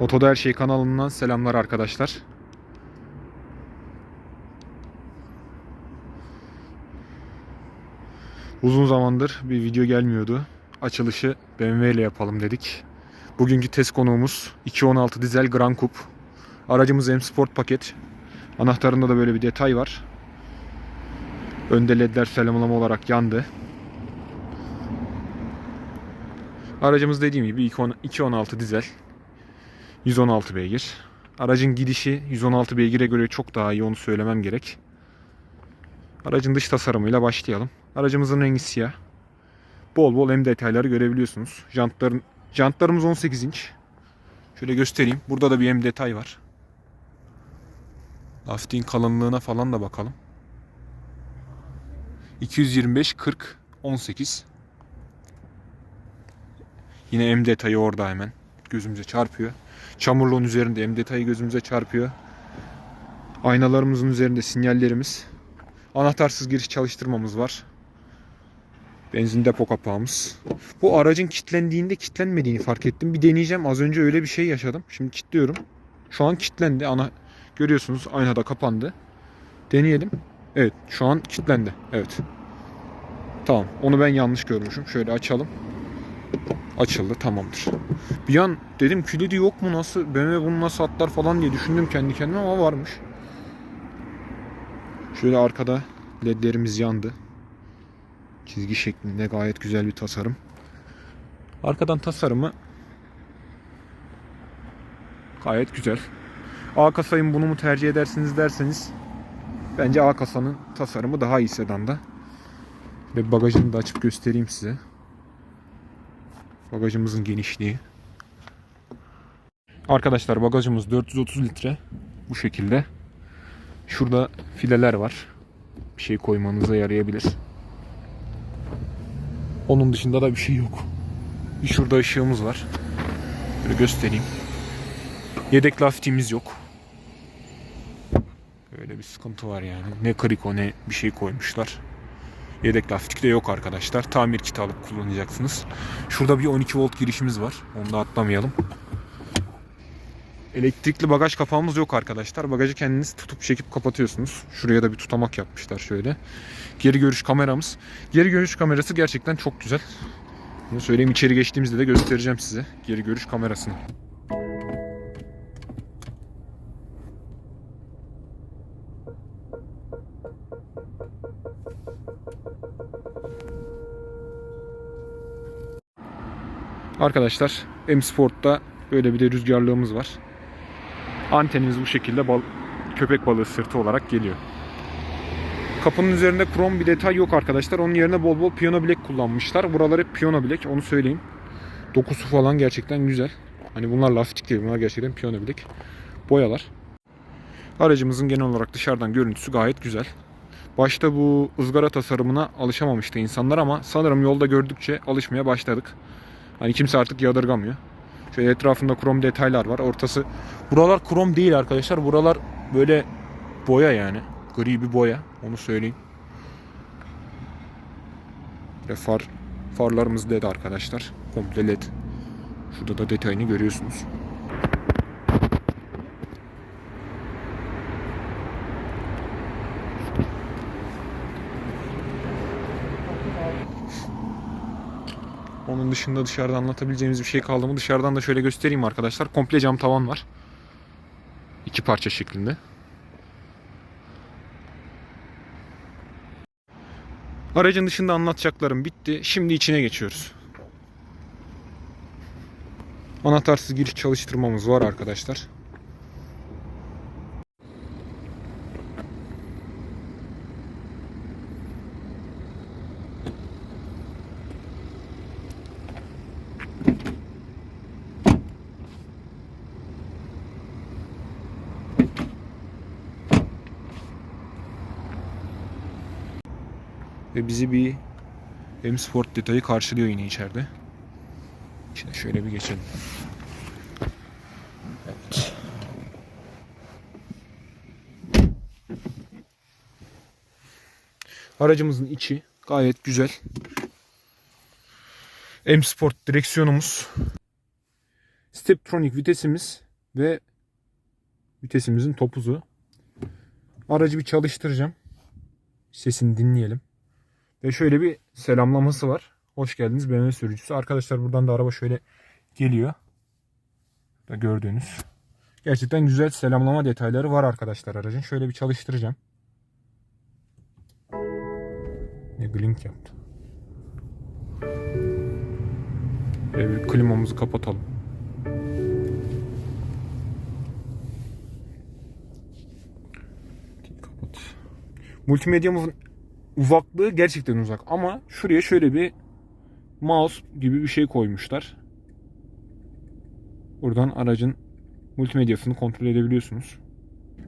Otoda Her Şey kanalından selamlar arkadaşlar. Uzun zamandır bir video gelmiyordu. Açılışı BMW ile yapalım dedik. Bugünkü test konuğumuz 216 dizel Grand Coupe. Aracımız M Sport paket. Anahtarında da böyle bir detay var. Önde ledler selamlama olarak yandı. Aracımız dediğim gibi 216 dizel. 116 beygir. Aracın gidişi 116 beygire göre çok daha iyi onu söylemem gerek. Aracın dış tasarımıyla başlayalım. Aracımızın rengi siyah. Bol bol M detayları görebiliyorsunuz. Jantların, jantlarımız 18 inç. Şöyle göstereyim. Burada da bir M detay var. Lastiğin kalınlığına falan da bakalım. 225 40 18. Yine M detayı orada hemen gözümüze çarpıyor. Çamurluğun üzerinde M detayı gözümüze çarpıyor. Aynalarımızın üzerinde sinyallerimiz. Anahtarsız giriş çalıştırmamız var. Benzin depo kapağımız. Bu aracın kilitlendiğinde kilitlenmediğini fark ettim. Bir deneyeceğim. Az önce öyle bir şey yaşadım. Şimdi kilitliyorum. Şu an kilitlendi. Ana görüyorsunuz aynada kapandı. Deneyelim. Evet, şu an kilitlendi. Evet. Tamam. Onu ben yanlış görmüşüm. Şöyle açalım. Açıldı. Tamamdır. Bir an dedim kilidi yok mu nasıl BMW bunu nasıl atlar falan diye düşündüm kendi kendime ama varmış. Şöyle arkada ledlerimiz yandı. Çizgi şeklinde gayet güzel bir tasarım. Arkadan tasarımı gayet güzel. A kasayım bunu mu tercih edersiniz derseniz bence A kasanın tasarımı daha iyi sedanda. Ve bagajını da açıp göstereyim size. Bagajımızın genişliği. Arkadaşlar bagajımız 430 litre. Bu şekilde. Şurada fileler var. Bir şey koymanıza yarayabilir. Onun dışında da bir şey yok. Bir şurada ışığımız var. Böyle göstereyim. Yedek lastiğimiz yok. Böyle bir sıkıntı var yani. Ne kriko ne bir şey koymuşlar. Yedek lastik de yok arkadaşlar. Tamir kiti alıp kullanacaksınız. Şurada bir 12 volt girişimiz var. Onu da atlamayalım. Elektrikli bagaj kapağımız yok arkadaşlar. Bagajı kendiniz tutup çekip kapatıyorsunuz. Şuraya da bir tutamak yapmışlar şöyle. Geri görüş kameramız. Geri görüş kamerası gerçekten çok güzel. Bunu söyleyeyim içeri geçtiğimizde de göstereceğim size. Geri görüş kamerasını. Arkadaşlar M Sport'ta böyle bir de rüzgarlığımız var. Antenimiz bu şekilde bal köpek balığı sırtı olarak geliyor. Kapının üzerinde krom bir detay yok arkadaşlar. Onun yerine bol bol piyano bilek kullanmışlar. Buralar hep piyano bilek onu söyleyeyim. Dokusu falan gerçekten güzel. Hani bunlar lastik değil bunlar gerçekten piyano bilek. Boyalar. Aracımızın genel olarak dışarıdan görüntüsü gayet güzel. Başta bu ızgara tasarımına alışamamıştı insanlar ama sanırım yolda gördükçe alışmaya başladık. Hani kimse artık yadırgamıyor. Şöyle etrafında krom detaylar var. Ortası buralar krom değil arkadaşlar. Buralar böyle boya yani. Gri bir boya. Onu söyleyeyim. Ve far farlarımız led arkadaşlar. Komple led. Şurada da detayını görüyorsunuz. Dışında dışarıda anlatabileceğimiz bir şey kaldı mı? Dışarıdan da şöyle göstereyim arkadaşlar. Komple cam tavan var. İki parça şeklinde. Aracın dışında anlatacaklarım bitti. Şimdi içine geçiyoruz. Anahtarsız giriş çalıştırmamız var arkadaşlar. Ve bizi bir M Sport detayı karşılıyor yine içeride. İçine şöyle bir geçelim. Evet. Aracımızın içi gayet güzel. M Sport direksiyonumuz. Steptronic vitesimiz ve vitesimizin topuzu. Aracı bir çalıştıracağım. Sesini dinleyelim. Ve şöyle bir selamlaması var. Hoş geldiniz BMW sürücüsü. Arkadaşlar buradan da araba şöyle geliyor. Da gördüğünüz. Gerçekten güzel selamlama detayları var arkadaşlar aracın. Şöyle bir çalıştıracağım. Ne glink yaptı. Şöyle bir klimamızı kapatalım. Kapat. Multimedyamızın uzaklığı gerçekten uzak ama şuraya şöyle bir mouse gibi bir şey koymuşlar. Buradan aracın multimedyasını kontrol edebiliyorsunuz.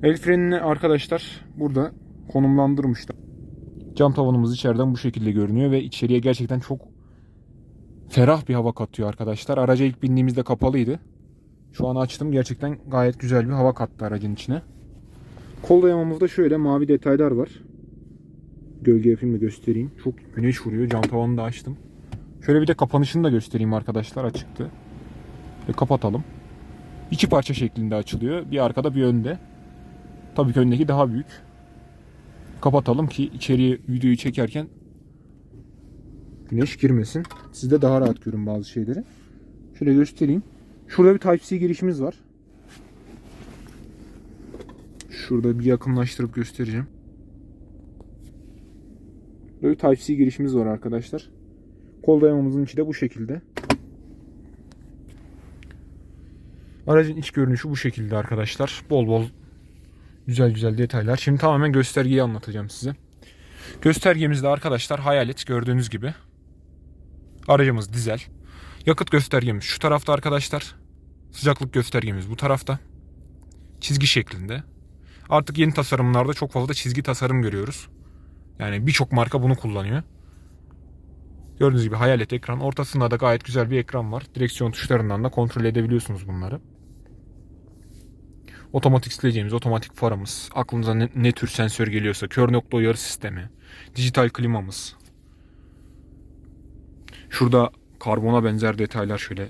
El frenini arkadaşlar burada konumlandırmışlar. Cam tavanımız içeriden bu şekilde görünüyor ve içeriye gerçekten çok ferah bir hava katıyor arkadaşlar. Araca ilk bindiğimizde kapalıydı. Şu an açtım. Gerçekten gayet güzel bir hava kattı aracın içine. Kol dayamamızda şöyle mavi detaylar var. Gölge yapayım da göstereyim. Çok güneş vuruyor. Cam tavanını da açtım. Şöyle bir de kapanışını da göstereyim arkadaşlar. Açıktı. Ve kapatalım. İki parça şeklinde açılıyor. Bir arkada bir önde. Tabii ki öndeki daha büyük. Kapatalım ki içeriye videoyu çekerken güneş girmesin. Siz de daha rahat görün bazı şeyleri. Şöyle göstereyim. Şurada bir Type-C girişimiz var. Şurada bir yakınlaştırıp göstereceğim. Böyle Type-C girişimiz var arkadaşlar. Kol dayamamızın içi de bu şekilde. Aracın iç görünüşü bu şekilde arkadaşlar. Bol bol güzel güzel detaylar. Şimdi tamamen göstergeyi anlatacağım size. Göstergemizde arkadaşlar hayalet gördüğünüz gibi. Aracımız dizel. Yakıt göstergemiz şu tarafta arkadaşlar. Sıcaklık göstergemiz bu tarafta. Çizgi şeklinde. Artık yeni tasarımlarda çok fazla çizgi tasarım görüyoruz. Yani birçok marka bunu kullanıyor. Gördüğünüz gibi hayalet ekran. Ortasında da gayet güzel bir ekran var. Direksiyon tuşlarından da kontrol edebiliyorsunuz bunları. Otomatik sileceğimiz otomatik farımız. Aklınıza ne, ne tür sensör geliyorsa. Kör nokta uyarı sistemi. Dijital klimamız. Şurada karbona benzer detaylar şöyle.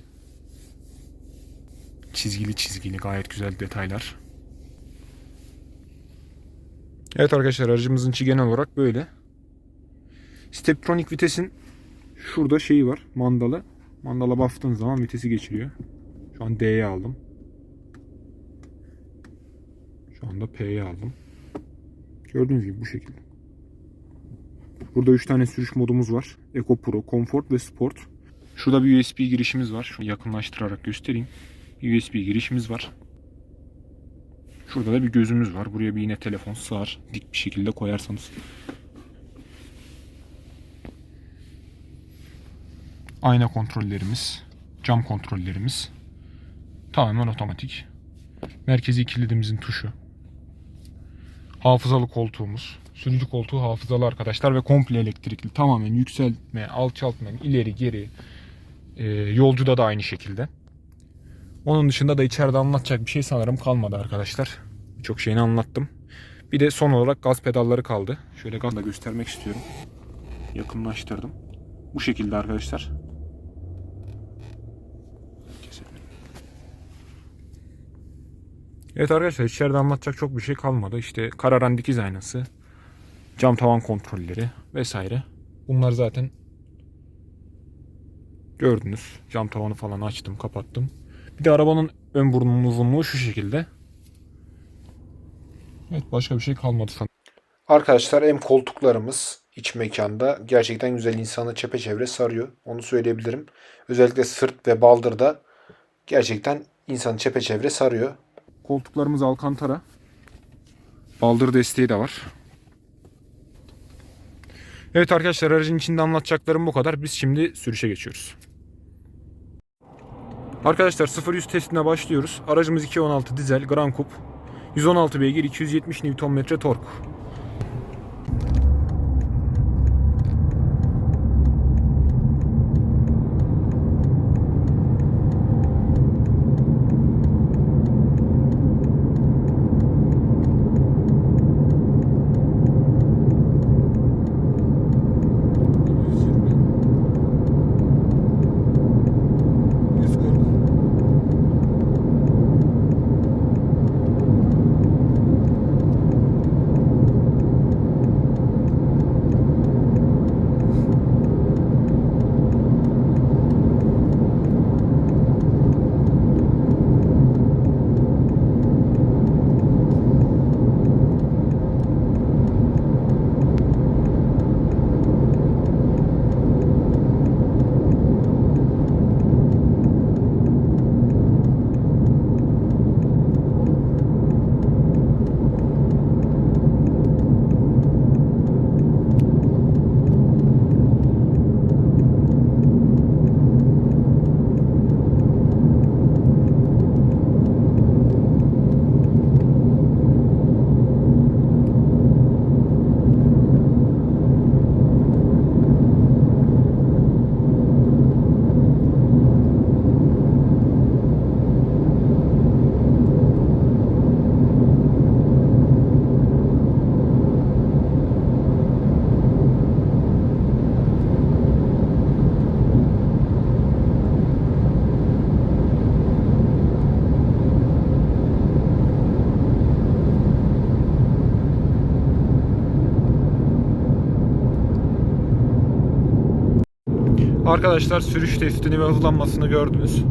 Çizgili çizgili gayet güzel detaylar. Evet arkadaşlar aracımızın içi genel olarak böyle. Steptronic vitesin şurada şeyi var mandalı. Mandala bastığın zaman vitesi geçiriyor. Şu an D'ye aldım. Şu anda P'ye aldım. Gördüğünüz gibi bu şekilde. Burada 3 tane sürüş modumuz var. Eco Pro, Comfort ve Sport. Şurada bir USB girişimiz var. Şunu yakınlaştırarak göstereyim. Bir USB girişimiz var. Şurada da bir gözümüz var. Buraya bir yine telefon sığar. Dik bir şekilde koyarsanız. Ayna kontrollerimiz, cam kontrollerimiz tamamen otomatik. Merkezi kilidimizin tuşu. Hafızalı koltuğumuz. Sürücü koltuğu hafızalı arkadaşlar ve komple elektrikli. Tamamen yükseltme, alçaltma, ileri geri. Ee, yolcuda da aynı şekilde. Onun dışında da içeride anlatacak bir şey sanırım kalmadı arkadaşlar. Birçok şeyini anlattım. Bir de son olarak gaz pedalları kaldı. Şöyle gazla göstermek istiyorum. Yakınlaştırdım. Bu şekilde arkadaşlar. Evet arkadaşlar içeride anlatacak çok bir şey kalmadı. İşte kararan dikiz aynası, cam tavan kontrolleri vesaire. Bunlar zaten gördünüz. Cam tavanı falan açtım, kapattım. Bir de arabanın ön burnunun uzunluğu şu şekilde. Evet başka bir şey kalmadı sanırım. Arkadaşlar hem koltuklarımız iç mekanda gerçekten güzel insanı çepeçevre sarıyor. Onu söyleyebilirim. Özellikle sırt ve baldırda gerçekten insanı çepeçevre sarıyor. Koltuklarımız alkantara. Baldır desteği de var. Evet arkadaşlar aracın içinde anlatacaklarım bu kadar. Biz şimdi sürüşe geçiyoruz. Arkadaşlar 0-100 testine başlıyoruz. Aracımız 2.16 dizel Grand Coupe. 116 beygir 270 Nm tork. Arkadaşlar sürüş testini ve hızlanmasını gördünüz.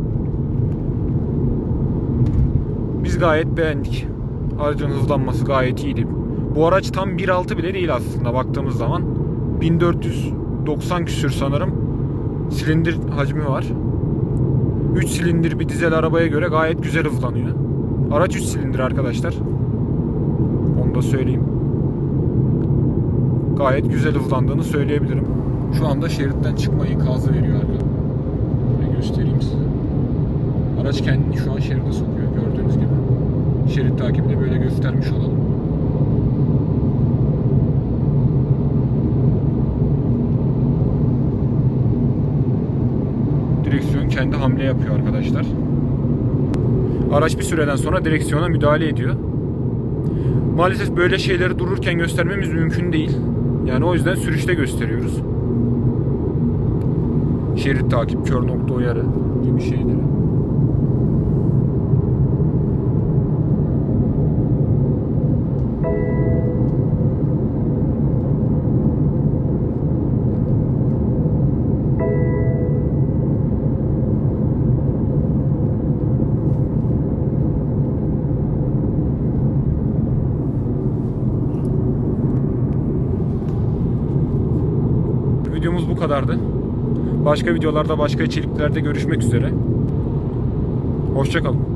Biz gayet beğendik. Aracın hızlanması gayet iyiydi. Bu araç tam 1.6 bile değil aslında baktığımız zaman. 1490 küsür sanırım. Silindir hacmi var. 3 silindir bir dizel arabaya göre gayet güzel hızlanıyor. Araç 3 silindir arkadaşlar. Onu da söyleyeyim. Gayet güzel hızlandığını söyleyebilirim. Şu anda şeritten çıkma ikazı veriyor. Böyle göstereyim size. Araç kendini şu an şeride sokuyor gördüğünüz gibi. Şerit takibi de böyle göstermiş olalım. Direksiyon kendi hamle yapıyor arkadaşlar. Araç bir süreden sonra direksiyona müdahale ediyor. Maalesef böyle şeyleri dururken göstermemiz mümkün değil. Yani o yüzden sürüşte gösteriyoruz. Şerit takip, kör nokta uyarı gibi şeyleri. Videomuz bu kadardı. Başka videolarda başka içeriklerde görüşmek üzere. Hoşçakalın.